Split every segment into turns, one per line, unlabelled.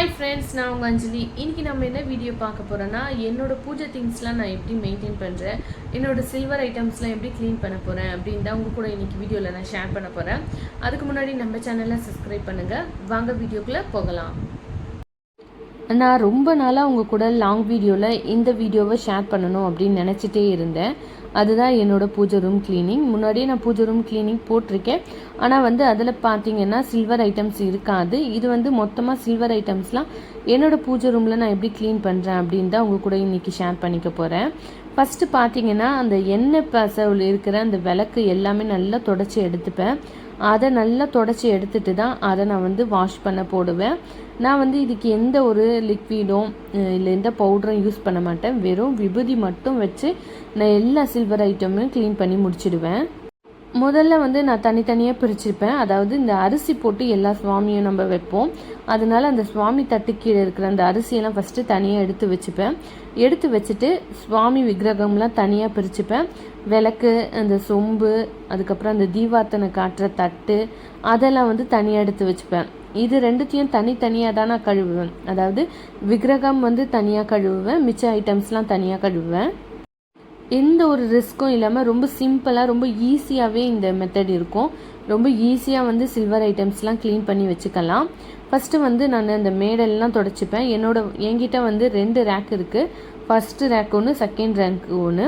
Hi friends நான் உங்கள் அஞ்சலி. இன்னைக்கு நம்ம என்ன வீடியோ பார்க்க போகிறோன்னா என்னோடய பூஜை திங்ஸ்லாம் நான் எப்படி மெயின்டைன் பண்ணுறேன் என்னோட சில்வர் ஐட்டம்ஸ்லாம் எப்படி க்ளீன் பண்ண போகிறேன் அப்படின்னு தான் உங்கள் கூட இன்றைக்கி வீடியோவில் நான் ஷேர் பண்ண போகிறேன் அதுக்கு முன்னாடி நம்ம சேனலை சப்ஸ்கிரைப் பண்ணுங்கள் வாங்க வீடியோக்குள்ளே போகலாம். நான் ரொம்ப நாளாக உங்கள் கூட லாங் வீடியோவில் இந்த வீடியோவை ஷேர் பண்ணணும் அப்படின்னு நினச்சிட்டே இருந்தேன். அதுதான் என்னோடய பூஜை ரூம் கிளீனிங் முன்னாடியே நான் பூஜை ரூம் கிளீனிங் போட்டிருக்கேன். ஆனால் வந்து அதில் பார்த்தீங்கன்னா சில்வர் ஐட்டம்ஸ் இருக்காது. இது வந்து மொத்தமாக சில்வர் ஐட்டம்ஸ்லாம் என்னோட பூஜை ரூமில் நான் எப்படி க்ளீன் பண்ணுறேன் அப்படின்னு தான் உங்கள் கூட இன்றைக்கி ஷேர் பண்ணிக்க போகிறேன் ஃபஸ்ட்டு பார்த்தீங்கன்னா அந்த எண்ணெய் பசவில் இருக்கிற அந்த விளக்கு எல்லாமே நல்லா தொடச்சி எடுத்துப்பேன். அதை நல்லா தொடச்சி எடுத்துட்டு தான் அதை நான் வந்து வாஷ் பண்ண போடுவேன். நான் வந்து இதுக்கு எந்த ஒரு லிக்விடும் இல்லை எந்த பவுடரும் யூஸ் பண்ண மாட்டேன். வெறும் விபூதி மட்டும் வச்சு நான் எல்லா சில்வர் ஐட்டமும் க்ளீன் பண்ணி முடிச்சிடுவேன். முதல்ல வந்து நான் தனித்தனியாக பிரிச்சிருப்பேன். அதாவது இந்த அரிசி போட்டு எல்லா சுவாமியும் நம்ம வைப்போம். அதனால அந்த சுவாமி தட்டு கீழே இருக்கிற அந்த அரிசியெல்லாம் ஃபஸ்ட்டு தனியாக எடுத்து வச்சுப்பேன். எடுத்து வச்சுட்டு சுவாமி விக்கிரகம்லாம் தனியாக பிரிச்சுப்பேன். விளக்கு அந்த சொம்பு அதுக்கப்புறம் அந்த தீபார்த்தனை காட்டுற தட்டு அதெல்லாம் வந்து தனியாக எடுத்து வச்சுப்பேன். இது ரெண்டுத்தையும் தனித்தனியாக தான் நான் கழுவுவேன். அதாவது விக்கிரகம் வந்து தனியாக கழுவுவேன் மிச்ச ஐட்டம்ஸ்லாம் தனியாக கழுவுவேன். எந்த ஒரு ரிஸ்க்கும் இல்லாமல் ரொம்ப சிம்பிளாக ரொம்ப ஈஸியாகவே இந்த மெத்தட் இருக்கும். ரொம்ப ஈஸியாக வந்து சில்வர் ஐட்டம்ஸ்லாம் க்ளீன் பண்ணி வச்சுக்கலாம். ஃபஸ்ட்டு வந்து நான் அந்த மேடெல்லாம் தொடச்சிப்பேன். என்னோடய என்கிட்ட வந்து ரெண்டு ரேக் இருக்குது ஃபஸ்ட்டு ரேக் ஒன்று செகண்ட் ரேங்க் ஒன்று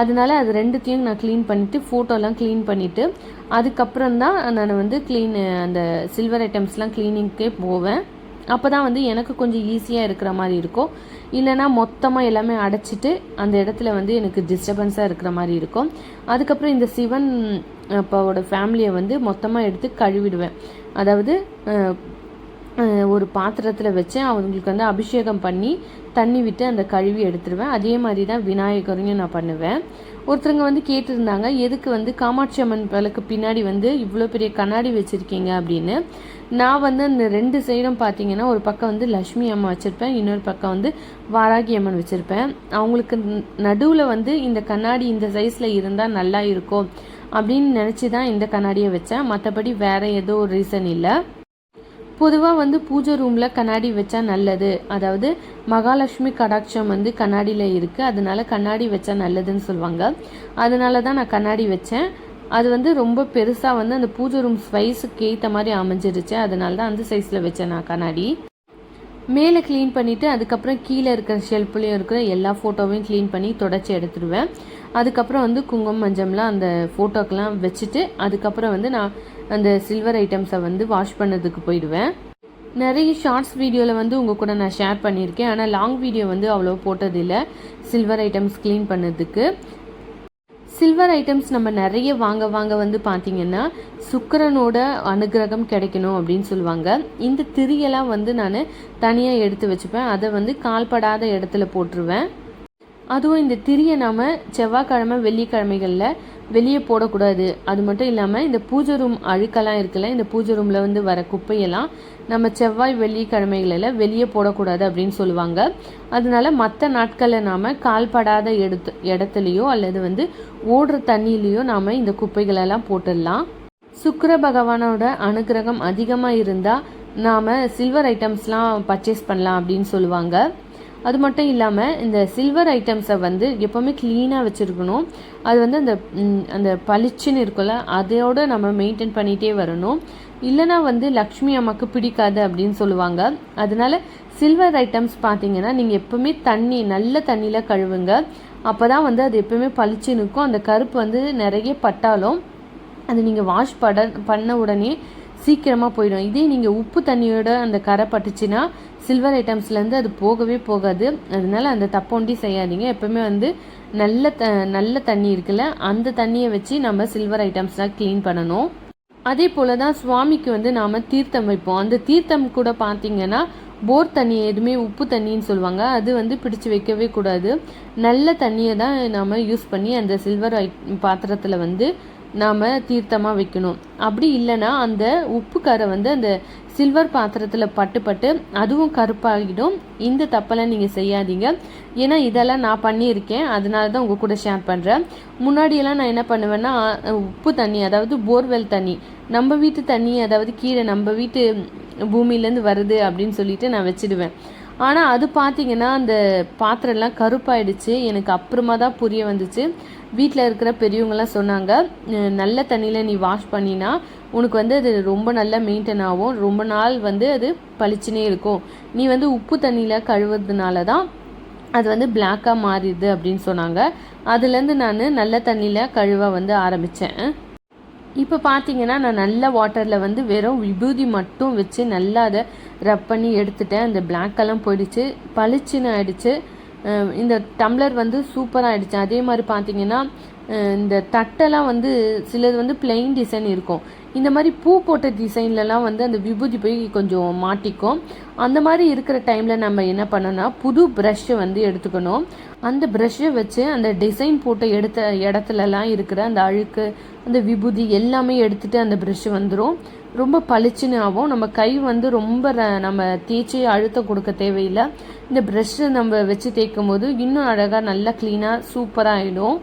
அதனால அது ரெண்டுத்தையும் நான் க்ளீன் பண்ணிவிட்டு ஃபோட்டோலாம் க்ளீன் பண்ணிவிட்டு அதுக்கப்புறம் தான் நான் வந்து க்ளீன் அந்த சில்வர் ஐட்டம்ஸ்லாம் க்ளீனிங்க்கே போவேன். அப்போ தான் வந்து எனக்கு கொஞ்சம் ஈஸியாக இருக்கிற மாதிரி இருக்கும். இல்லைனா மொத்தமாக எல்லாமே அடைச்சிட்டு அந்த இடத்துல வந்து எனக்கு டிஸ்டர்பன்ஸாக இருக்கிற மாதிரி இருக்கும். அதுக்கப்புறம் இந்த சிவன் அப்பாவோட ஃபேமிலியை வந்து மொத்தமாக எடுத்து கழுவிடுவேன். அதாவது ஒரு பாத்திரத்தில் வச்சு அவங்களுக்கு வந்து அபிஷேகம் பண்ணி தண்ணி விட்டு அந்த கழுவி எடுத்துருவேன். அதே மாதிரி தான் விநாயகரையும் நான் பண்ணுவேன். ஒருத்தருங்க வந்து கேட்டிருந்தாங்க எதுக்கு வந்து காமாட்சி அம்மன் விளக்கு பின்னாடி வந்து இவ்வளோ பெரிய கண்ணாடி வச்சுருக்கீங்க? அப்படின்னு. நான் வந்து அந்த ரெண்டு சைடும் பார்த்தீங்கன்னா ஒரு பக்கம் வந்து லக்ஷ்மி அம்மா வச்சுருப்பேன். இன்னொரு பக்கம் வந்து வாராகி அம்மன் வச்சுருப்பேன். அவங்களுக்கு நடுவில் வந்து இந்த கண்ணாடி இந்த சைஸில் இருந்தால் நல்லா இருக்கும். அப்படின்னு நினச்சி தான் இந்த கண்ணாடியை வச்சேன். மற்றபடி வேறு ஏதோ ஒரு ரீசன் இல்லை. பொதுவாக வந்து பூஜை ரூமில் கண்ணாடி வச்சா நல்லது. அதாவது மகாலட்சுமி கடாட்சம் வந்து கண்ணாடியில் இருக்குது அதனால கண்ணாடி வச்சா நல்லதுன்னு சொல்லுவாங்க. அதனால தான் நான் கண்ணாடி வச்சேன். அது வந்து ரொம்ப பெருசாக வந்து அந்த பூஜை ரூம் சைஸுக்கு ஏற்ற மாதிரி அமைஞ்சிருச்சு. அதனால தான் அந்த சைஸில் வச்சேன் நான் கண்ணாடி. மேலே க்ளீன் பண்ணிவிட்டு அதுக்கப்புறம் கீழே இருக்கிற ஷெல்ஃப்லேயும் இருக்கிற எல்லா ஃபோட்டோவையும் க்ளீன் பண்ணி தொடச்சி எடுத்துடுவேன் அதுக்கப்புறம் வந்து குங்குமம் மஞ்சம்லாம் அந்த ஃபோட்டோக்கெலாம் வச்சுட்டு அதுக்கப்புறம் வந்து நான் அந்த சில்வர் ஐட்டம்ஸை வந்து வாஷ் பண்ணதுக்கு போயிடுவேன். நிறைய ஷார்ட்ஸ் வீடியோவில் வந்து உங்கள் கூட நான் ஷேர் பண்ணியிருக்கேன். ஆனால் லாங் வீடியோ வந்து அவ்வளோ போட்டதில்லை. சில்வர் ஐட்டம்ஸ் க்ளீன் பண்ணதுக்கு. சில்வர் ஐட்டம்ஸ் நம்ம நிறைய வாங்க வாங்க வந்து பார்த்திங்கன்னா சுக்கரனோட அனுகிரகம் கிடைக்கணும் அப்படின்னு சொல்லுவாங்க. இந்த திரியெல்லாம் வந்து நான் தனியாக எடுத்து வச்சுப்பேன். அதை வந்து கால்படாத இடத்துல போட்டுருவேன். அதுவும் இந்த திரியை நாம் செவ்வாய்க்கிழமை வெள்ளிக்கிழமைகளில் வெளியே போடக்கூடாது. அது மட்டும் இல்லாமல் இந்த பூஜை ரூம் அழுக்கெல்லாம் இருக்குல்ல இந்த பூஜை ரூமில் வந்து வர குப்பையெல்லாம் நம்ம செவ்வாய் வெள்ளிக்கிழமைகளில் வெளியே போடக்கூடாது அப்படின்னு சொல்லுவாங்க. அதனால மற்ற நாட்களில் நாம் கால்படாத எடுத்து இடத்துலையோ அல்லது வந்து ஓடுற தண்ணியிலையோ நாம் இந்த குப்பைகளெல்லாம் போட்டுடலாம். சுக்கர பகவானோட அனுகிரகம் அதிகமாக இருந்தால் நாம் சில்வர் ஐட்டம்ஸ்லாம் பர்ச்சேஸ் பண்ணலாம் அப்படின்னு சொல்லுவாங்க. அது மட்டும் இல்லாமல் இந்த சில்வர் ஐட்டம்ஸை வந்து எப்போவுமே க்ளீனாக வச்சுருக்கணும். அது வந்து அந்த அந்த பளிச்சுன்னு இருக்கும்ல அதையோடு நம்ம மெயின்டைன் பண்ணிகிட்டே வரணும். இல்லைனா வந்து லக்ஷ்மி அம்மாவுக்கு பிடிக்காது அப்படின்னு சொல்லுவாங்க. அதனால சில்வர் ஐட்டம்ஸ் பார்த்தீங்கன்னா நீங்கள் எப்போவுமே தண்ணி நல்ல தண்ணியில் கழுவுங்க. அப்போ தான் வந்து அது எப்போவுமே பளிச்சுன்னு இருக்கும். அந்த கருப்பு வந்து நிறைய பட்டாலும் அது நீங்கள் வாஷ் பட பண்ண உடனே சீக்கிரமாக போயிடும். இதே நீங்கள் உப்பு தண்ணியோட அந்த கரை பட்டுச்சுன்னா சில்வர் ஐட்டம்ஸ்லேருந்து அது போகவே போகாது. அதனால அந்த தப்பொண்டி செய்யாதீங்க. எப்போவுமே வந்து நல்ல த நல்ல தண்ணி இருக்குல்ல அந்த தண்ணியை வச்சு நம்ம சில்வர் ஐட்டம்ஸ்லாம் க்ளீன் பண்ணணும். அதே போல் தான் சுவாமிக்கு வந்து நாம் தீர்த்தம் வைப்போம். அந்த தீர்த்தம் கூட பார்த்தீங்கன்னா போர் தண்ணி எதுவுமே உப்பு தண்ணின்னு சொல்லுவாங்க. அது வந்து பிடிச்சு வைக்கவே கூடாது. நல்ல தண்ணியை தான் நாம் யூஸ் பண்ணி அந்த சில்வர் ஐ பாத்திரத்தில் வந்து நாம் தீர்த்தமாக வைக்கணும். அப்படி இல்லைன்னா அந்த உப்பு கரை வந்து அந்த சில்வர் பாத்திரத்தில் பட்டு பட்டு அதுவும் கருப்பாகிடும். இந்த தப்பெல்லாம் நீங்கள் செய்யாதீங்க. ஏன்னா இதெல்லாம் நான் பண்ணியிருக்கேன். அதனால தான் உங்கள் கூட ஷேர் பண்ணுறேன் முன்னாடியெல்லாம் நான் என்ன பண்ணுவேன்னா உப்பு தண்ணி அதாவது போர்வெல் தண்ணி. நம்ம வீட்டு தண்ணி அதாவது கீழே நம்ம வீட்டு பூமியிலேருந்து வருது அப்படின்னு சொல்லிட்டு நான் வச்சிடுவேன். ஆனால் அது பார்த்தீங்கன்னா அந்த பாத்திரம்லாம் கருப்பாயிடுச்சு. எனக்கு அப்புறமா தான் புரிய வந்துச்சு. வீட்டில் இருக்கிற பெரியவங்களாம் சொன்னாங்க நல்ல தண்ணியில் நீ வாஷ் பண்ணினா உனக்கு வந்து அது ரொம்ப நல்லா மெயின்டைன் ஆகும். ரொம்ப நாள் வந்து அது பளிச்சுனே இருக்கும். நீ வந்து உப்பு தண்ணியில் கழுவுறதுனால தான் அது வந்து பிளாக்காக மாறிடுது அப்படின்னு சொன்னாங்க. அதுலேருந்து நான் நல்ல தண்ணியில் கழுவ வந்து ஆரம்பித்தேன் இப்போ பார்த்தீங்கன்னா நான் நல்ல வாட்டரில் வந்து வெறும் விபூதி மட்டும் வச்சு நல்லா அதை ரப் பண்ணி எடுத்துட்டேன். அந்த பிளாக்கெல்லாம் போயிடுச்சு. பளிச்சுன்னு ஆயிடுச்சு. இந்த டம்ளர் வந்து சூப்பராக ஆகிடுச்சு அதே மாதிரி பார்த்தீங்கன்னா இந்த தட்டெல்லாம் வந்து சிலது வந்து பிளெயின் டிசைன் இருக்கும். இந்த மாதிரி பூ போட்ட டிசைன்லலாம் வந்து அந்த விபூதி போய் கொஞ்சம் மாட்டிக்கும். அந்த மாதிரி இருக்கிற டைமில் நம்ம என்ன பண்ணோன்னா புது ப்ரஷ்ஷை வந்து எடுத்துக்கணும். அந்த ப்ரஷ்ஷை வச்சு அந்த டிசைன் போட்ட எடுத்த இடத்துலலாம் இருக்கிற அந்த அழுக்கு அந்த விபூதி எல்லாமே எடுத்துட்டு அந்த ப்ரஷ் வந்துடும் ரொம்ப பளிச்சுன்னு ஆகும். நம்ம கை வந்து ரொம்ப ர- நம்ம தேய்ச்சி அழுத்தம் கொடுக்க தேவையில்லை. இந்த ப்ரஷ்ஷை நம்ம வச்சு தேய்க்கும் போது இன்னும் அழகாக நல்லா க்ளீனாக சூப்பராக ஆகிடும்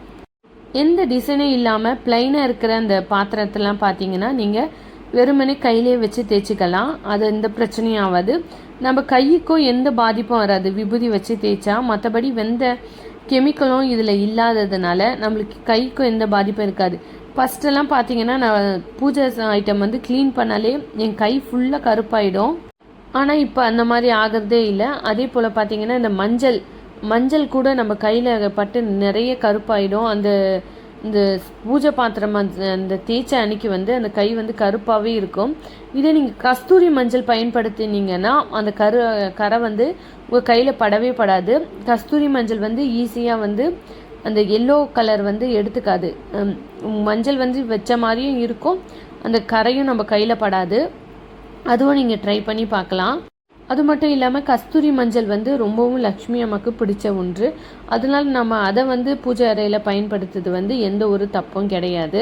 எந்த டிசைனும் இல்லாமல் பிளைனாக இருக்கிற அந்த பாத்திரத்தெல்லாம் பார்த்தீங்கன்னா நீங்கள் வெறுமனே கையிலே வச்சு தேய்ச்சிக்கலாம். அது எந்த பிரச்சனையும் ஆகாது. நம்ம கைக்கும் எந்த பாதிப்பும் வராது. விபூதி வச்சு தேய்ச்சா மற்றபடி வெந்த கெமிக்கலும் இதில் இல்லாததுனால நம்மளுக்கு கைக்கும் எந்த பாதிப்பும் இருக்காது. ஃபஸ்ட்டெல்லாம் பார்த்தீங்கன்னா நான் பூஜை ஐட்டம் வந்து க்ளீன் பண்ணாலே என் கை ஃபுல்லாக கருப்பாயிடும். ஆனால் இப்போ அந்த மாதிரி ஆகிறதே இல்லை. அதே போல் பார்த்தீங்கன்னா இந்த மஞ்சள் மஞ்சள் கூட நம்ம கையில் பட்டு நிறைய கருப்பாயிடும். அந்த இந்த பூஜை பாத்திரம் அந்த- தேய்ச்ச அன்னைக்கு வந்து அந்த கை வந்து கருப்பாகவே இருக்கும். இதே நீங்கள் கஸ்தூரி மஞ்சள் பயன்படுத்தினீங்கன்னா அந்த கரு கரை வந்து உங்கள் கையில் படவே படாது. கஸ்தூரி மஞ்சள் வந்து ஈஸியாக வந்து அந்த எல்லோ கலர் வந்து எடுத்துக்காது. மஞ்சள் வந்து வச்ச மாதிரியும் இருக்கும். அந்த கரையும் நம்ம கையில் படாது. அதுவும் நீங்கள் ட்ரை பண்ணி பார்க்கலாம். அது மட்டும் இல்லாமல் கஸ்தூரி மஞ்சள் வந்து ரொம்பவும் லக்ஷ்மி அம்மாவுக்கு பிடிச்ச ஒன்று. அதனால் நம்ம அதை வந்து பூஜை அறையில் பயன்படுத்துறது வந்து எந்த ஒரு தப்பும் கிடையாது.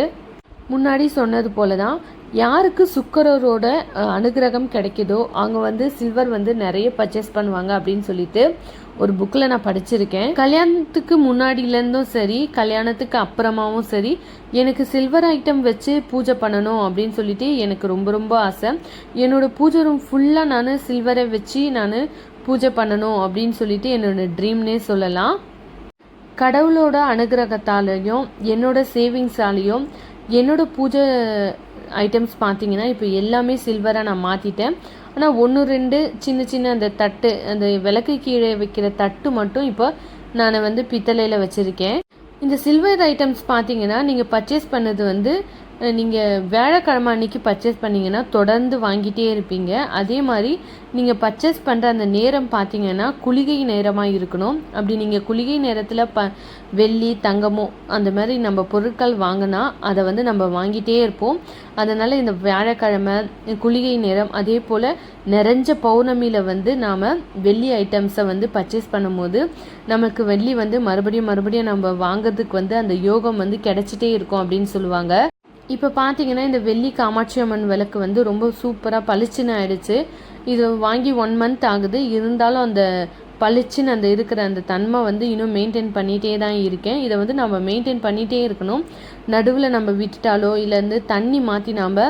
முன்னாடி சொன்னது போல தான் யாருக்கு சுக்கரரோட அனுகிரகம் கிடைக்குதோ அவங்க வந்து சில்வர் வந்து நிறைய பர்ச்சேஸ் பண்ணுவாங்க அப்படின்னு சொல்லிட்டு ஒரு புக்கில் நான் படிச்சிருக்கேன். கல்யாணத்துக்கு முன்னாடியிலேருந்தும் சரி கல்யாணத்துக்கு அப்புறமாவும் சரி எனக்கு சில்வர் ஐட்டம் வச்சு பூஜை பண்ணணும் அப்படின்னு சொல்லிட்டு எனக்கு ரொம்ப ரொம்ப ஆசை. என்னோடய பூஜை ரூம் ஃபுல்லாக நான் சில்வரை வச்சு நான் பூஜை பண்ணணும் அப்படின்னு சொல்லிட்டு என்னோடய ட்ரீம்னே சொல்லலாம். கடவுளோட அனுகிரகத்தாலையும் என்னோட சேவிங்ஸாலையும் என்னோட பூஜை ஐட்டம்ஸ் பார்த்தீங்கன்னா இப்போ எல்லாமே சில்வராக நான் மாற்றிட்டேன் ஆனால் ஒன்று ரெண்டு சின்ன சின்ன அந்த தட்டு அந்த விளக்கு கீழே வைக்கிற தட்டு மட்டும் இப்போ நான் வந்து பித்தளையில் வச்சுருக்கேன். இந்த சில்வர் ஐட்டம்ஸ் பார்த்தீங்கன்னா நீங்கள் பர்ச்சேஸ் பண்ணது வந்து நீங்கள் வியாழக்கிழமை அன்னைக்கு பர்ச்சேஸ் பண்ணீங்கன்னா தொடர்ந்து வாங்கிட்டே இருப்பீங்க. அதே மாதிரி நீங்கள் பர்ச்சேஸ் பண்ணுற அந்த நேரம் பார்த்தீங்கன்னா குளிகை நேரமாக இருக்கணும். அப்படி நீங்கள் குளிகை நேரத்தில் ப வெள்ளி தங்கமோ அந்த மாதிரி நம்ம பொருட்கள் வாங்கினா அதை வந்து நம்ம வாங்கிட்டே இருப்போம். அதனால் இந்த வியாழக்கிழமை குளிகை நேரம் அதே போல் நிறைஞ்ச பௌர்ணமியில் வந்து நாம் வெள்ளி ஐட்டம்ஸை வந்து பர்ச்சேஸ் பண்ணும்போது நமக்கு வெள்ளி வந்து மறுபடியும் மறுபடியும் நம்ம வாங்குறதுக்கு வந்து அந்த யோகம் வந்து கிடைச்சிட்டே இருக்கும் அப்படின்னு சொல்லுவாங்க. இப்போ பார்த்தீங்கன்னா இந்த வெள்ளி காமாட்சி அம்மன் விளக்கு வந்து ரொம்ப சூப்பராக பளிச்சுன்னு ஆயிடுச்சு. இது வாங்கி ஒன் மந்த் ஆகுது. இருந்தாலும் அந்த பளிச்சுன்னு அந்த இருக்கிற அந்த தன்மை வந்து இன்னும் மெயின்டைன் பண்ணிகிட்டே தான் இருக்கேன். இதை வந்து நம்ம மெயின்டைன் பண்ணிகிட்டே இருக்கணும். நடுவில் நம்ம விட்டுட்டாலோ இல்லை வந்து தண்ணி மாற்றி நாம்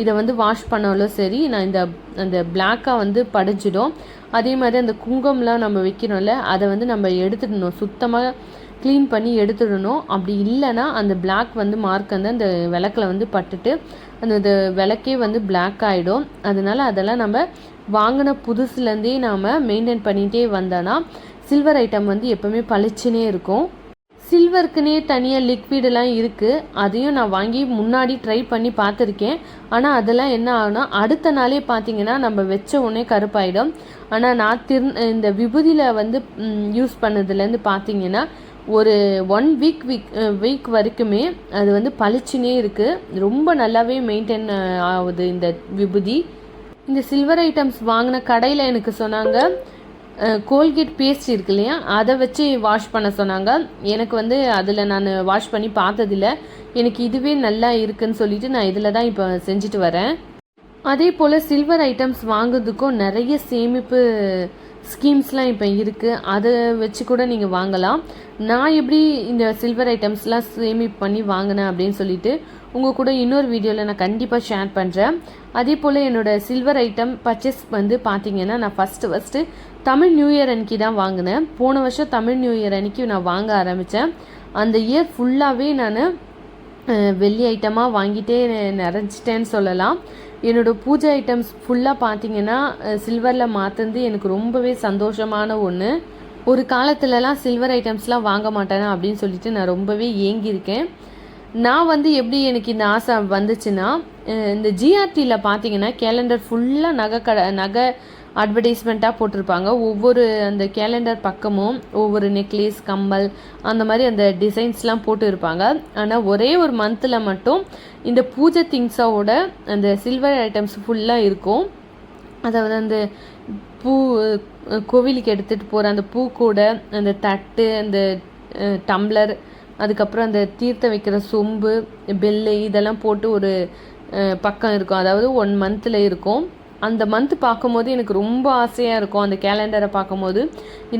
இதை வந்து வாஷ் பண்ணாலோ சரி நான் இந்த அந்த பிளாக்காக வந்து படிஞ்சிடும். அதே மாதிரி அந்த குங்கம்லாம் நம்ம வைக்கிறோம்ல அதை வந்து நம்ம எடுத்துடணும். சுத்தமாக க்ளீன் பண்ணி எடுத்துடணும். அப்படி இல்லைன்னா அந்த பிளாக் வந்து மார்க் வந்து அந்த விளக்கில் வந்து பட்டுட்டு அந்த விளக்கே வந்து பிளாக் ஆகிடும் அதனால அதெல்லாம் நம்ம வாங்கின புதுசுலேருந்தே நாம் மெயின்டைன் பண்ணிகிட்டே வந்தோன்னா சில்வர் ஐட்டம் வந்து எப்போவுமே பளிச்சுனே இருக்கும். சில்வருக்குனே தனியாக லிக்விடெல்லாம் இருக்குது அதையும் நான் வாங்கி முன்னாடி ட்ரை பண்ணி பார்த்துருக்கேன். ஆனால் அதெல்லாம் என்ன ஆகுனா அடுத்த நாளே பார்த்தீங்கன்னா நம்ம வச்ச உடனே கருப்பாயிடும். ஆனால் நான் திரு இந்த விபூதியில் வந்து யூஸ் பண்ணதுலேருந்து பார்த்தீங்கன்னா ஒரு ஒன் வீக் வீக் வீக் வரைக்குமே அது வந்து பளிச்சுனே இருக்குது ரொம்ப நல்லாவே மெயின்டைன் uh, ஆகுது இந்த விபூதி. இந்த சில்வர் ஐட்டம்ஸ் வாங்கின கடையில் எனக்கு சொன்னாங்க uh, கோல்கேட் பேஸ்ட் இருக்கு இல்லையா? அதை வச்சு வாஷ் பண்ண சொன்னாங்க. எனக்கு வந்து அதில் நான் வாஷ் பண்ணி பார்த்ததில்ல. எனக்கு இதுவே நல்லா இருக்குன்னு சொல்லிட்டு நான் இதில் தான் இப்போ செஞ்சுட்டு வரேன். அதே போல் சில்வர் ஐட்டம்ஸ் வாங்குறதுக்கும் நிறைய சேமிப்பு ஸ்கீம்ஸ்லாம் இப்போ இருக்குது அதை வச்சு கூட நீங்கள் வாங்கலாம். நான் எப்படி இந்த சில்வர் ஐட்டம்ஸ்லாம் சேமிப்பு பண்ணி வாங்கினேன் அப்படின்னு சொல்லிட்டு உங்கள் கூட இன்னொரு வீடியோவில் நான் கண்டிப்பாக ஷேர் பண்ணுறேன் அதே போல் என்னோட சில்வர் ஐட்டம் பர்ச்சேஸ் வந்து பார்த்தீங்கன்னா நான் first first Tamil new year அன்னைக்கு தான் வாங்கினேன். போன வருஷம் தமிழ் நியூ இயர் அன்னைக்கு நான் வாங்க ஆரம்பித்தேன் அந்த இயர் ஃபுல்லாகவே நான் வெள்ளி ஐட்டமாக வாங்கிட்டே நிறைஞ்சிட்டேன்னு சொல்லலாம். என்னோட பூஜை ஐட்டம்ஸ் ஃபுல்லாக பார்த்தீங்கன்னா சில்வரில் மாற்றுறது எனக்கு ரொம்பவே சந்தோஷமான ஒன்று ஒரு காலத்துலலாம் சில்வர் ஐட்டம்ஸ்லாம் வாங்க மாட்டேனா அப்படின்னு சொல்லிட்டு நான் ரொம்பவே ஏங்கியிருக்கேன். நான் வந்து எப்படி எனக்கு இந்த ஆசை வந்துச்சுன்னா இந்த ஜிஆர்டியில் பார்த்தீங்கன்னா கேலண்டர் ஃபுல்லாக நகை கடை நகை அட்வர்டைஸ்மெண்ட்டாக போட்டிருப்பாங்க. ஒவ்வொரு அந்த கேலண்டர் பக்கமும் ஒவ்வொரு நெக்லஸ் கம்மல் அந்த மாதிரி அந்த டிசைன்ஸ்லாம் போட்டு இருப்பாங்க ஆனால் ஒரே ஒரு மந்தில் மட்டும் இந்த பூஜை திங்ஸோட அந்த சில்வர் ஐட்டம்ஸ் ஃபுல்லாக இருக்கும். அதாவது அந்த பூ கோவிலுக்கு எடுத்துகிட்டு போகிற அந்த பூக்கூடை அந்த தட்டு அந்த டம்ளர் அதுக்கப்புறம் அந்த தீர்த்தம் வைக்கிற சொம்பு பெல்லு இதெல்லாம் போட்டு ஒரு பக்கம் இருக்கும். அதாவது ஒன் மந்தில் இருக்கும். அந்த மந்த் பார்க்கும்போது எனக்கு ரொம்ப ஆசையாக இருக்கும். அந்த கேலண்டரை பார்க்கும்போது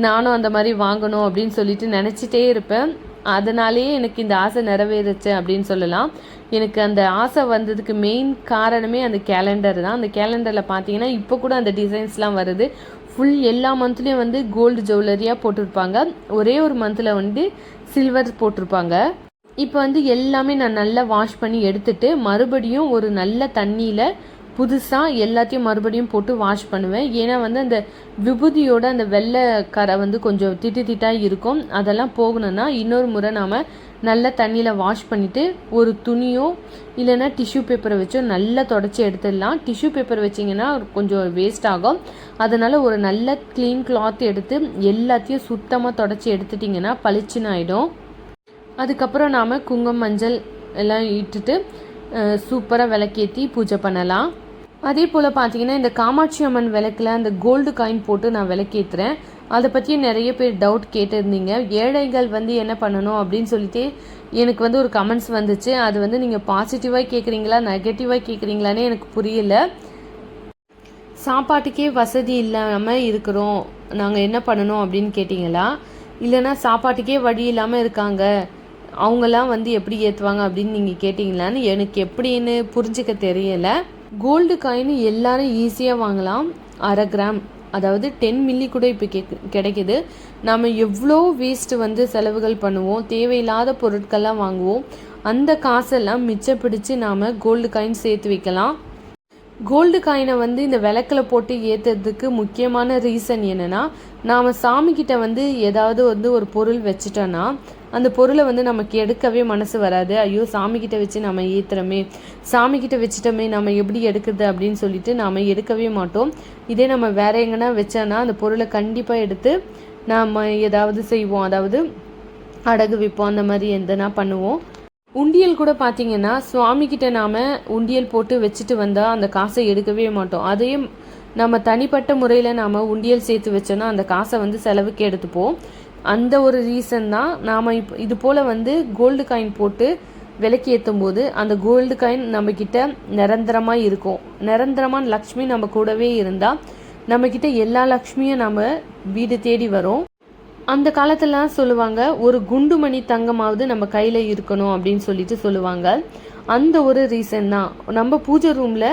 நானும் அந்த மாதிரி வாங்கணும் அப்படின்னு சொல்லிட்டு நினச்சிட்டே இருப்பேன். அதனாலேயே எனக்கு இந்த ஆசை நிறைவேறுச்சு அப்படின்னு சொல்லலாம். எனக்கு அந்த ஆசை வந்ததுக்கு மெயின் காரணமே அந்த கேலண்டர் தான். அந்த கேலண்டரில் பார்த்தீங்கன்னா இப்போ கூட அந்த டிசைன்ஸ்லாம் வருது. ஃபுல் எல்லா மந்த்லேயும் வந்து கோல்டு ஜுவல்லரியாக போட்டிருப்பாங்க. ஒரே ஒரு மந்தில் வந்து சில்வர் போட்டிருப்பாங்க. இப்போ வந்து எல்லாமே நான் நல்லா வாஷ் பண்ணி எடுத்துட்டு மறுபடியும் ஒரு நல்ல தண்ணியில் புதுசாக எல்லாத்தையும் மறுபடியும் போட்டு வாஷ் பண்ணுவேன். ஏன்னா வந்து அந்த விபூதியோட அந்த வெள்ளை கரை வந்து கொஞ்சம் திட்டு திட்டாக இருக்கும். அதெல்லாம் போகணுன்னா இன்னொரு முறை நாம் நல்ல தண்ணியில் வாஷ் பண்ணிவிட்டு ஒரு துணியோ இல்லைன்னா டிஷ்யூ பேப்பரை வச்சோ நல்லா தொடச்சி எடுத்துடலாம். டிஷ்யூ பேப்பர் வச்சிங்கன்னா கொஞ்சம் வேஸ்ட் ஆகும். அதனால் ஒரு நல்ல க்ளீன் கிளாத் எடுத்து எல்லாத்தையும் சுத்தமாக தொடச்சி எடுத்துட்டிங்கன்னா பளிச்சுன்னு ஆகிடும் அதுக்கப்புறம் நாம் குங்குமம் மஞ்சள் எல்லாம் இட்டுட்டு சூப்பராக விளக்கேற்றி பூஜை பண்ணலாம். அதே போல் பார்த்தீங்கன்னா இந்த காமாட்சி அம்மன் விளக்கில் அந்த கோல்டு காயின் போட்டு நான் விளக்கேற்றுறேன் அதை பற்றி நிறைய பேர் டவுட் கேட்டிருந்தீங்க. ஏழைகள் வந்து என்ன பண்ணணும் அப்படின்னு சொல்லிட்டு எனக்கு வந்து ஒரு கமெண்ட்ஸ் வந்துச்சு. அது வந்து நீங்கள் பாசிட்டிவாக கேட்குறீங்களா நெகட்டிவாக கேட்குறீங்களான்னு எனக்கு புரியல. சாப்பாட்டுக்கே வசதி இல்லாமல் இருக்கிறோம். நாங்கள் என்ன பண்ணணும் அப்படின்னு கேட்டிங்களா? இல்லைன்னா சாப்பாட்டுக்கே வழி இல்லாமல் இருக்காங்க. அவங்கெல்லாம் வந்து எப்படி ஏற்றுவாங்க அப்படின்னு நீங்கள் கேட்டிங்களான்னு எனக்கு எப்படின்னு புரிஞ்சுக்க தெரியலை. கோல்டு காயின் எல்லாரும் ஈஸியாக வாங்கலாம். அரை கிராம். அதாவது டென் மில்லி கூட இப்போ கே கிடைக்குது. நாம் எவ்வளோ வேஸ்ட்டு வந்து செலவுகள் பண்ணுவோம். தேவையில்லாத பொருட்கள்லாம் வாங்குவோம். அந்த காசெல்லாம் மிச்சப்பிடிச்சு நாம் கோல்டு காயின் சேர்த்து வைக்கலாம். கோல்டு காயினை வந்து இந்த விளக்கில் போட்டு ஏற்றுறதுக்கு முக்கியமான ரீசன் என்னென்னா நாம் சாமிக்கிட்ட வந்து ஏதாவது வந்து ஒரு பொருள் வச்சிட்டோன்னா அந்த பொருளை வந்து நமக்கு எடுக்கவே மனசு வராது. ஐயோ சாமிக்கிட்ட வச்சு நம்ம ஏற்றுறோமே சாமிக்கிட்ட வச்சுட்டோமே நம்ம எப்படி எடுக்கிறது அப்படின்னு சொல்லிட்டு நாம் எடுக்கவே மாட்டோம். இதே நம்ம வேற எங்கன்னா வச்சோன்னா அந்த பொருளை கண்டிப்பாக எடுத்து நாம் ஏதாவது செய்வோம். அதாவது அடகு வைப்போம் அந்த மாதிரி எந்தனா பண்ணுவோம். உண்டியல் கூட பார்த்தீங்கன்னா சுவாமிக்கிட்ட நாம் நாம உண்டியல் போட்டு வச்சுட்டு வந்தா அந்த காசை எடுக்கவே மாட்டோம். அதையும் நம்ம தனிப்பட்ட முறையில் நாம் உண்டியல் சேர்த்து வச்சோன்னா அந்த காசை வந்து செலவுக்கு எடுத்துப்போம். அந்த ஒரு ரீசன் தான் நாம் இப்போ இது போல் வந்து கோல்டு காயின் போட்டு விலைக்கு ஏற்றும் போது அந்த கோல்டு காயின் நம்மக்கிட்ட நிரந்தரமாக இருக்கும். நிரந்தரமான லக்ஷ்மி நம்ம கூடவே இருந்தால் நம்மக்கிட்ட எல்லா லக்ஷ்மியும் நம்ம வீடு தேடி வரும். அந்த காலத்துலலாம் சொல்லுவாங்க ஒரு குண்டுமணி தங்கமாவது நம்ம கையில் இருக்கணும் அப்படின்னு சொல்லிட்டு சொல்லுவாங்க. அந்த ஒரு ரீசன் தான். நம்ம பூஜை ரூமில்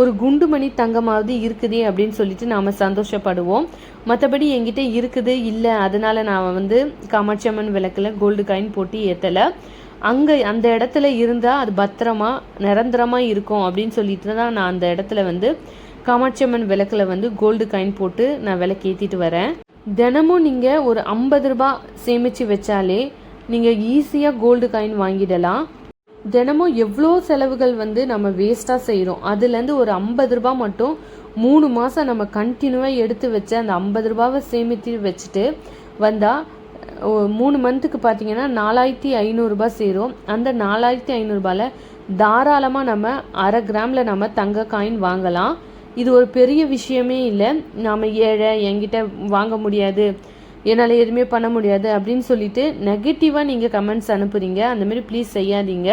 ஒரு குண்டுமணி தங்கமாவது இருக்குதே அப்படின்னு சொல்லிட்டு நாம் சந்தோஷப்படுவோம். மற்றபடி என்கிட்ட இருக்குது இல்லை அதனால நான் வந்து காமாட்சி அம்மன் விளக்கில் கோல்டு காயின் போட்டு ஏற்றலை அங்கே அந்த இடத்துல இருந்தால் அது பத்திரமா நிரந்தரமாக இருக்கும் அப்படின்னு சொல்லிட்டு தான் நான் அந்த இடத்துல வந்து காமாட்சி அம்மன் விளக்கில் வந்து கோல்டு காயின் போட்டு நான் விளக்கு ஏற்றிட்டு வரேன். தினமும் நீங்கள் ஒரு ஐம்பது ரூபா சேமித்து வச்சாலே நீங்கள் ஈஸியாக கோல்டு காயின் வாங்கிடலாம். தினமும் எவ்வளோ செலவுகள் வந்து நம்ம வேஸ்ட்டாக செய்கிறோம் அதுலேருந்து ஒரு ஐம்பது ரூபா மட்டும் மூணு மாதம் நம்ம கண்டினியூவாக எடுத்து வச்ச அந்த ஐம்பது ரூபாவை சேமித்து வச்சுட்டு வந்தால் மூணு மந்த்துக்கு பார்த்தீங்கன்னா நாலாயிரத்தி ஐநூறுரூபா சேரும். அந்த நாலாயிரத்தி ஐநூறுரூபாவில் தாராளமாக நம்ம அரை கிராமில் நம்ம தங்க காயின் வாங்கலாம். இது ஒரு பெரிய விஷயமே இல்லை. நாம் ஏழை என்கிட்ட வாங்க முடியாது. என்னால் எதுவுமே பண்ண முடியாது அப்படின்னு சொல்லிட்டு நெகட்டிவாக நீங்கள் கமெண்ட்ஸ் அனுப்புறீங்க. அந்தமாரி ப்ளீஸ் செய்யாதீங்க.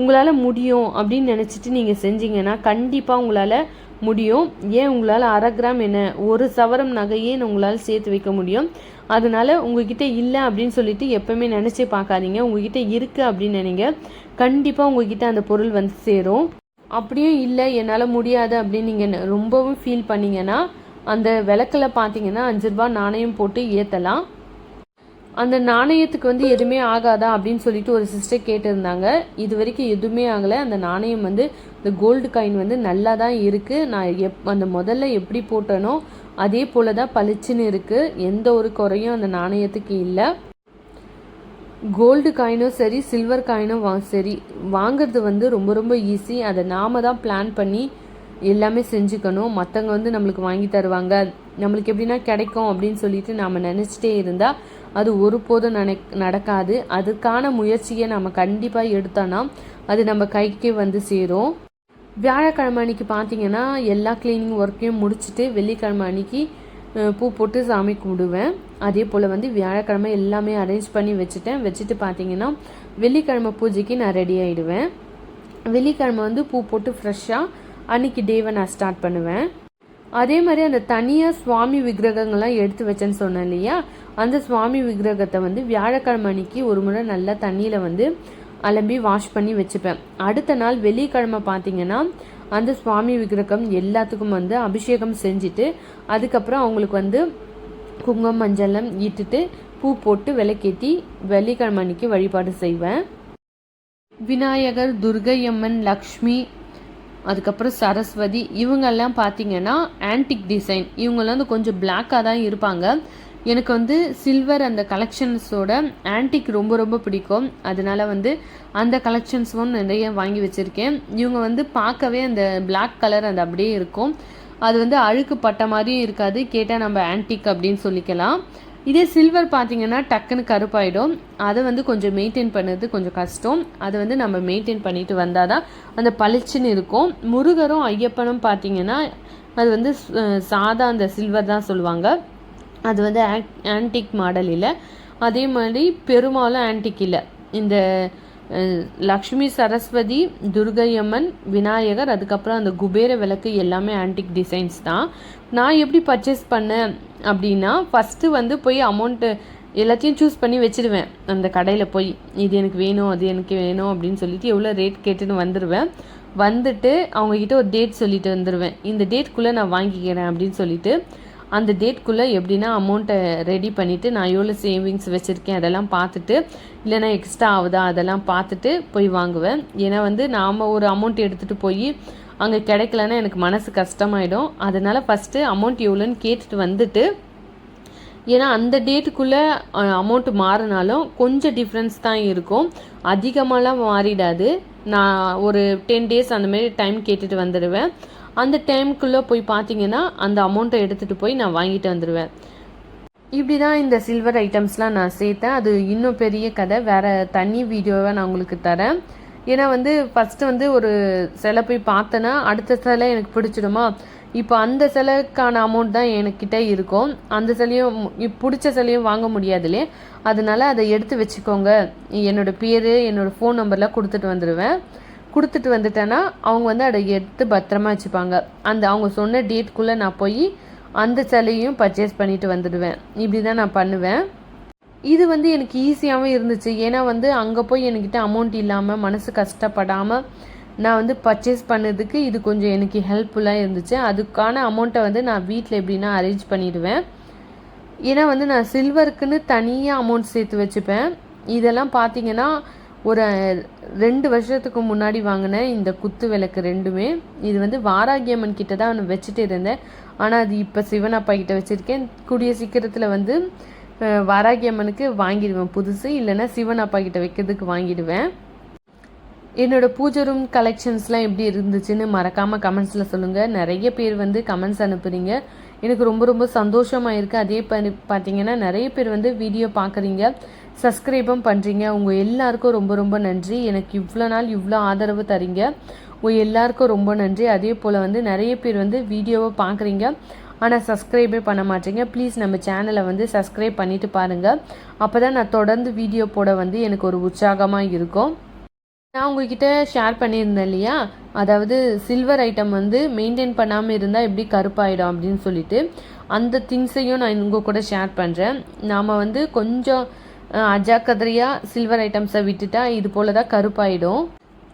உங்களால் முடியும் அப்படின்னு நினச்சிட்டு நீங்கள் செஞ்சீங்கன்னா கண்டிப்பாக உங்களால் முடியும். ஏன் உங்களால் அரை கிராம் என்ன? ஒரு சவரம் நகையே உங்களால் சேர்த்து வைக்க முடியும். அதனால் உங்ககிட்ட இல்லை அப்படின்னு சொல்லிட்டு எப்பவுமே நினச்சி பார்க்காதீங்க. உங்ககிட்ட இருக்குது அப்படின்னு நினைங்க. கண்டிப்பாக உங்ககிட்ட அந்த பொருள் வந்து சேரும். அப்படியும் இல்லை என்னால் முடியாது அப்படின்னு நீங்கள் ரொம்பவும் ஃபீல் பண்ணிங்கன்னா அந்த விளக்கில் பார்த்தீங்கன்னா அஞ்சு ரூபா நாணயம் போட்டு ஏற்றலாம் அந்த நாணயத்துக்கு வந்து எதுவுமே ஆகாதா அப்படின்னு சொல்லிட்டு ஒரு சிஸ்டர் கேட்டிருந்தாங்க. இது வரைக்கும் எதுவுமே ஆகலை. அந்த நாணயம் வந்து இந்த கோல்டு காயின் வந்து நல்லா தான் இருக்குது நான் எப் அந்த முதல்ல எப்படி போட்டேனோ அதே போல தான் பளிச்சுன்னு இருக்குது எந்த ஒரு குறையும் அந்த நாணயத்துக்கு இல்லை. கோல்டு காயினும் சரி சில்வர் காயினும் வா சரி. வாங்கிறது வந்து ரொம்ப ரொம்ப ஈஸி அதை நாம தான் பிளான் பண்ணி எல்லாமே செஞ்சுக்கணும். மற்றவங்க வந்து நம்மளுக்கு வாங்கி தருவாங்க. நம்மளுக்கு எப்படின்னா கிடைக்கும் அப்படின்னு சொல்லிட்டு நாம் நினச்சிட்டே இருந்தால் அது ஒருபோதும் நினை நடக்காது. அதுக்கான முயற்சியை நம்ம கண்டிப்பாக எடுத்தோன்னா அது நம்ம கைக்கே வந்து சேரும். வியாழக்கிழமை அன்னைக்கு பார்த்தீங்கன்னா எல்லா க்ளீனிங் ஒர்க்கையும் முடிச்சுட்டு வெள்ளிக்கிழமை அன்னைக்கு பூ போட்டு சாமி கும்பிடுவேன். அதே போல் வந்து வியாழக்கிழமை எல்லாமே அரேஞ்ச் பண்ணி வச்சுட்டேன். வச்சுட்டு பார்த்தீங்கன்னா வெள்ளிக்கிழமை பூஜைக்கு நான் ரெடி ஆகிடுவேன் வெள்ளிக்கிழமை வந்து பூ போட்டு ஃப்ரெஷ்ஷாக அன்னைக்கு டேவை நான் ஸ்டார்ட் பண்ணுவேன். அதே மாதிரி அந்த தனியாக சுவாமி விக்கிரகங்கள்லாம் எடுத்து வச்சேன்னு சொன்னேன் இல்லையா? அந்த சுவாமி விக்கிரகத்தை வந்து வியாழக்கிழமை அன்னைக்கு ஒரு முறை நல்லா தண்ணியில் வந்து அலம்பி வாஷ் பண்ணி வச்சுப்பேன். அடுத்த நாள் வெள்ளிக்கிழமை பார்த்தீங்கன்னா அந்த சுவாமி விக்கிரகம் எல்லாத்துக்கும் வந்து அபிஷேகம் செஞ்சுட்டு அதுக்கப்புறம் அவங்களுக்கு வந்து குங்குமம் மஞ்சளம் இட்டுட்டு பூ போட்டு விளக்கேற்றி வெள்ளிக்கிழமை அன்னைக்கு வழிபாடு செய்வேன். விநாயகர் துர்கையம்மன் லக்ஷ்மி அதுக்கப்புறம் சரஸ்வதி இவங்கெல்லாம் பார்த்தீங்கன்னா ஆன்டிக் டிசைன் இவங்கெல்லாம் வந்து கொஞ்சம் பிளாக்காக தான் இருப்பாங்க. எனக்கு வந்து சில்வர் அந்த கலெக்ஷன்ஸோட ஆன்டிக் ரொம்ப ரொம்ப பிடிக்கும். அதனால வந்து அந்த கலெக்ஷன்ஸும் நிறைய வாங்கி வச்சுருக்கேன். இவங்க வந்து பார்க்கவே அந்த பிளாக் கலர் அந்த அப்படியே இருக்கும். அது வந்து அழுக்கு பட்ட மாதிரியும் இருக்காது. கேட்டால் நம்ம ஆன்டிக் அப்படின்னு சொல்லிக்கலாம். இதே சில்வர் பார்த்திங்கன்னா டக்குன்னு கருப்பாயிடும். அதை வந்து கொஞ்சம் மெயின்டைன் பண்ணுறது கொஞ்சம் கஷ்டம். அதை வந்து நம்ம மெயின்டைன் பண்ணிட்டு வந்தால் தான் அந்த பளிச்சுன்னு இருக்கும். முருகரும் ஐயப்பனும் பார்த்திங்கன்னா அது வந்து சாதா அந்த சில்வர் தான் சொல்லுவாங்க. அது வந்து ஆன்டிக் மாடல் இல்லை அதே மாதிரி பெருமாளும் ஆன்டிக் இல்லை இந்த லக்ஷ்மி சரஸ்வதி துர்கையம்மன் விநாயகர் அதுக்கப்புறம் அந்த குபேர விளக்கு எல்லாமே ஆன்டிக் டிசைன்ஸ் தான். நான் எப்படி பர்ச்சேஸ் பண்ணேன் அப்படின்னா ஃபஸ்ட்டு வந்து போய் அமௌண்ட்டு எல்லாத்தையும் சூஸ் பண்ணி வச்சுருவேன் அந்த கடையில் போய் இது எனக்கு வேணும் அது எனக்கு வேணும் அப்படின்னு சொல்லிட்டு எவ்வளோ ரேட் கேட்டுன்னு வந்துடுவேன் வந்துட்டு அவங்கக்கிட்ட ஒரு டேட் சொல்லிட்டு வந்துடுவேன் இந்த டேட்குள்ளே நான் வாங்கிக்கிறேன் அப்படின்னு சொல்லிட்டு அந்த டேட்குள்ளே எப்படின்னா அமௌண்ட்டை ரெடி பண்ணிவிட்டு நான் எவ்வளோ சேவிங்ஸ் வச்சுருக்கேன் அதெல்லாம் பார்த்துட்டு இல்லைனா எக்ஸ்ட்ரா ஆகுதா அதெல்லாம் பார்த்துட்டு போய் வாங்குவேன். ஏன்னா வந்து நாம் ஒரு அமௌண்ட் எடுத்துகிட்டு போய் அங்கே கிடைக்கலன்னா எனக்கு மனசு கஷ்டமாயிடும். அதனால் ஃபஸ்ட்டு அமௌண்ட் எவ்வளோன்னு கேட்டுட்டு வந்துட்டு ஏன்னா அந்த டேட்டுக்குள்ளே அமௌண்ட்டு மாறினாலும் கொஞ்சம் டிஃப்ரென்ஸ் தான் இருக்கும். அதிகமாகலாம் மாறிடாது. நான் ஒரு டென் டேஸ் அந்த மாதிரி டைம் கேட்டுட்டு வந்துடுவேன் அந்த டைமுக்குள்ளே போய் பார்த்தீங்கன்னா அந்த அமௌண்ட்டை எடுத்துகிட்டு போய் நான் வாங்கிட்டு வந்துடுவேன் இப்படி தான் இந்த சில்வர் ஐட்டம்ஸ்லாம் நான் சேர்த்தேன். அது இன்னும் பெரிய கதை. வேறு தனி வீடியோவை நான் உங்களுக்கு தரேன். ஏன்னா வந்து ஃபஸ்ட்டு வந்து ஒரு சிலை போய் பார்த்தேன்னா அடுத்த சிலை எனக்கு பிடிச்சிடுமா? இப்போ அந்த சிலைக்கான அமௌண்ட் தான் என்கிட்ட இருக்கும். அந்த சிலையும் பிடிச்ச சிலையும் வாங்க முடியாதுலே. அதனால அதை எடுத்து வச்சுக்கோங்க. என்னோடய பேர் என்னோடய ஃபோன் நம்பர்லாம் கொடுத்துட்டு வந்துடுவேன் கொடுத்துட்டு வந்துட்டேன்னா அவங்க வந்து அதை எடுத்து பத்திரமா வச்சுப்பாங்க. அந்த அவங்க சொன்ன டேட்குள்ளே நான் போய் அந்த சிலையும் பர்ச்சேஸ் பண்ணிட்டு வந்துடுவேன். இப்படி தான் நான் பண்ணுவேன். இது வந்து எனக்கு ஈஸியாகவும் இருந்துச்சு. ஏன்னா வந்து அங்கே போய் என்கிட்ட அமௌண்ட் இல்லாமல் மனசு கஷ்டப்படாமல் நான் வந்து பர்ச்சேஸ் பண்ணதுக்கு இது கொஞ்சம் எனக்கு ஹெல்ப்ஃபுல்லாக இருந்துச்சு. அதுக்கான அமௌண்ட்டை வந்து நான் வீட்டில் எப்படின்னா அரேஞ்ச் பண்ணிடுவேன். ஏன்னா வந்து நான் சில்வருக்குன்னு தனியாக அமௌண்ட் சேர்த்து வச்சுப்பேன். இதெல்லாம் பார்த்தீங்கன்னா ஒரு ரெண்டு வருஷத்துக்கு முன்னாடி வாங்கினேன் இந்த குத்து விளக்கு ரெண்டுமே இது வந்து வாராகியம்மன் கிட்ட தான் நான் வச்சுட்டு இருந்தேன். ஆனால் அது இப்போ சிவன் அப்பா கிட்ட வச்சுருக்கேன். கூடிய சீக்கிரத்தில் வந்து வாராகியம்மனுக்கு வாங்கிடுவேன் புதுசு. இல்லைன்னா சிவன் அப்பா கிட்ட வைக்கிறதுக்கு வாங்கிடுவேன். என்னோடய பூஜை ரூம் கலெக்ஷன்ஸ்லாம் எப்படி இருந்துச்சுன்னு மறக்காமல் கமெண்ட்ஸில் சொல்லுங்கள் நிறைய பேர் வந்து கமெண்ட்ஸ் அனுப்புகிறீங்க எனக்கு ரொம்ப ரொம்ப சந்தோஷமாக இருக்குது அதே பண்ணி பார்த்தீங்கன்னா நிறைய பேர் வந்து வீடியோ பார்க்குறீங்க சப்ஸ்கிரைபும் பண்ணுறீங்க உங்கள் எல்லாருக்கும் ரொம்ப ரொம்ப நன்றி. எனக்கு இவ்வளோ நாள் இவ்வளோ ஆதரவு தரீங்க. உங்கள் எல்லாருக்கும் ரொம்ப நன்றி. அதே போல் வந்து நிறைய பேர் வந்து வீடியோவை பார்க்குறீங்க ஆனால் சப்ஸ்கிரைபே பண்ண மாட்டீங்க. ப்ளீஸ் நம்ம சேனலை வந்து சப்ஸ்கிரைப் பண்ணிவிட்டு பாருங்கள் அப்போ தான் நான் தொடர்ந்து வீடியோ போட வந்து எனக்கு ஒரு உற்சாகமாக இருக்கும். நான் உங்ககிட்ட ஷேர் பண்ணியிருந்தேன் இல்லையா? அதாவது சில்வர் ஐட்டம் வந்து மெயின்டைன் பண்ணாமல் இருந்தால் எப்படி கருப்பாயிடும் அப்படின்னு சொல்லிட்டு அந்த திங்ஸையும் நான் உங்கள் கூட ஷேர் பண்ணுறேன் நாம் வந்து கொஞ்சம் அஹ், சில்வர் ஐட்டம்ஸை விட்டுட்டா இது போல் தான் கருப்பாயிடும்.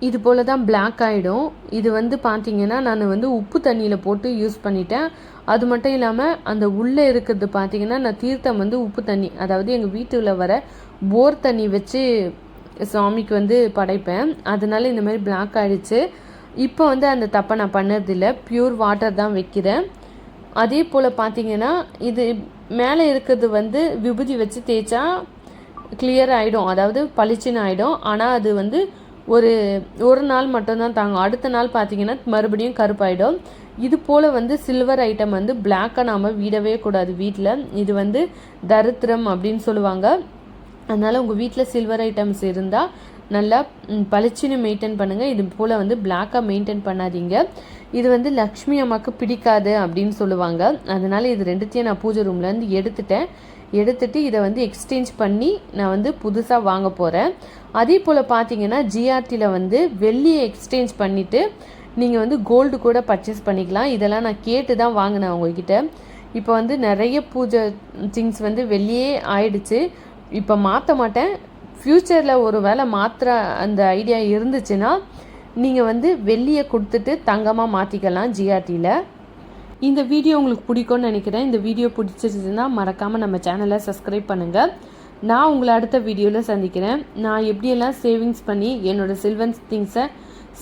இது போல் தான் பிளாக் ஆகிடும் இது வந்து பார்த்திங்கன்னா நான் வந்து உப்பு தண்ணியில் போட்டு யூஸ் பண்ணிட்டேன். அது மட்டும் இல்லாமல் அந்த உள்ளே இருக்கிறது பார்த்திங்கன்னா நான் தீர்த்தம் வந்து உப்பு தண்ணி அதாவது எங்கள் வீட்டில் வர போர் தண்ணி வச்சு சாமிக்கு வந்து படைப்பேன். அதனால இந்த மாதிரி பிளாக் ஆயிடுச்சு. இப்போ வந்து அந்த தப்பை நான் பண்ணறதில்ல பியூர் வாட்டர் தான் வைக்கிறேன். அதே போல் பார்த்திங்கன்னா இது மேலே இருக்கிறது வந்து விபூதி வச்சு தேய்ச்சா கிளியர் ஆகிடும் அதாவது பளிச்சுன்னு ஆகிடும் ஆனால் அது வந்து ஒரு ஒரு நாள் மட்டும்தான் தாங்கும். அடுத்த நாள் பார்த்தீங்கன்னா மறுபடியும் கருப்பாயிடும். இது போல் வந்து சில்வர் ஐட்டம் வந்து பிளாக்காக நாம் விடவே கூடாது வீட்டில் இது வந்து தரித்திரம் அப்படின்னு சொல்லுவாங்க. அதனால் உங்கள் வீட்டில் சில்வர் ஐட்டம்ஸ் இருந்தால் நல்லா பளிச்சுன்னு மெயின்டைன் பண்ணுங்கள் இது போல் வந்து பிளாக்காக மெயின்டைன் பண்ணாதீங்க. இது வந்து லக்ஷ்மி அம்மாவுக்கு பிடிக்காது அப்படின்னு சொல்லுவாங்க. அதனால் இது ரெண்டுத்தையும் நான் பூஜை ரூம்லேருந்து எடுத்துட்டேன். எடுத்துட்டு இதை வந்து எக்ஸ்சேஞ்ச் பண்ணி நான் வந்து புதுசாக வாங்க போகிறேன் அதே போல் பார்த்தீங்கன்னா ஜிஆர்டியில் வந்து வெள்ளியை எக்ஸ்சேஞ்ச் பண்ணிவிட்டு நீங்கள் வந்து கோல்டு கூட பர்ச்சேஸ் பண்ணிக்கலாம். இதெல்லாம் நான் கேட்டு தான் வாங்கினேன் உங்ககிட்ட. இப்போ வந்து நிறைய பூஜை திங்ஸ் வந்து வெளியே ஆயிடுச்சு. இப்போ மாற்ற மாட்டேன். ஃப்யூச்சரில் ஒரு வேளை மாற்றுற அந்த ஐடியா இருந்துச்சுன்னா நீங்கள் வந்து வெள்ளியை கொடுத்துட்டு தங்கமாக மாற்றிக்கலாம் ஜிஆர்டியில் இந்த வீடியோ உங்களுக்கு பிடிக்கும்னு நினைக்கிறேன். இந்த வீடியோ பிடிச்சிருச்சுன்னா மறக்காமல் நம்ம சேனலை சப்ஸ்கிரைப் பண்ணுங்கள் நான் உங்களை அடுத்த வீடியோவில் சந்திக்கிறேன். நான் எப்படியெல்லாம் சேவிங்ஸ் பண்ணி என்னோடய சில்வர் திங்ஸை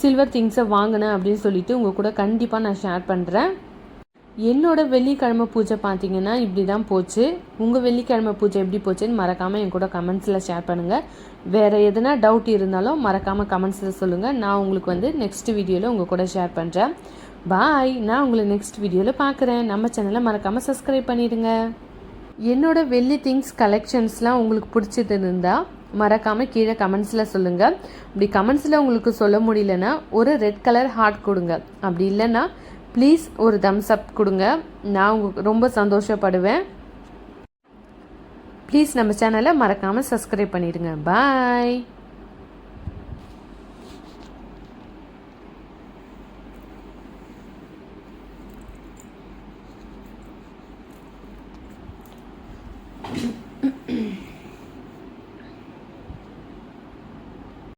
சில்வர் திங்ஸை வாங்கினேன் அப்படின்னு சொல்லிட்டு உங்கள் கூட கண்டிப்பாக நான் ஷேர் பண்ணுறேன் என்னோடய வெள்ளிக்கிழமை பூஜை பார்த்தீங்கன்னா இப்படி தான் போச்சு. உங்கள் வெள்ளிக்கிழமை பூஜை எப்படி போச்சுன்னு மறக்காமல் என் கூட கமெண்ட்ஸில் ஷேர் பண்ணுங்கள் வேறு எதனா டவுட் இருந்தாலும் மறக்காமல் கமெண்ட்ஸில் சொல்லுங்கள் நான் உங்களுக்கு வந்து நெக்ஸ்ட் வீடியோவில் உங்கள் கூட ஷேர் பண்ணுறேன் பாய் நான் உங்களை நெக்ஸ்ட் வீடியோவில் பார்க்குறேன். நம்ம சேனலை மறக்காமல் சப்ஸ்கிரைப் பண்ணிடுங்க. என்னோட வெள்ளி திங்ஸ் கலெக்ஷன்ஸ்லாம் உங்களுக்கு பிடிச்சது இருந்தால் மறக்காமல் கீழே கமெண்ட்ஸில் சொல்லுங்கள் இப்படி கமெண்ட்ஸில் உங்களுக்கு சொல்ல முடியலன்னா ஒரு ரெட் கலர் ஹார்ட் கொடுங்க. அப்படி இல்லைன்னா ப்ளீஸ் ஒரு தம்ஸ் அப் கொடுங்க. நான் உங்களுக்கு ரொம்ப சந்தோஷப்படுவேன். ப்ளீஸ் நம்ம சேனலை மறக்காமல் சப்ஸ்கிரைப் பண்ணிடுங்க. பாய்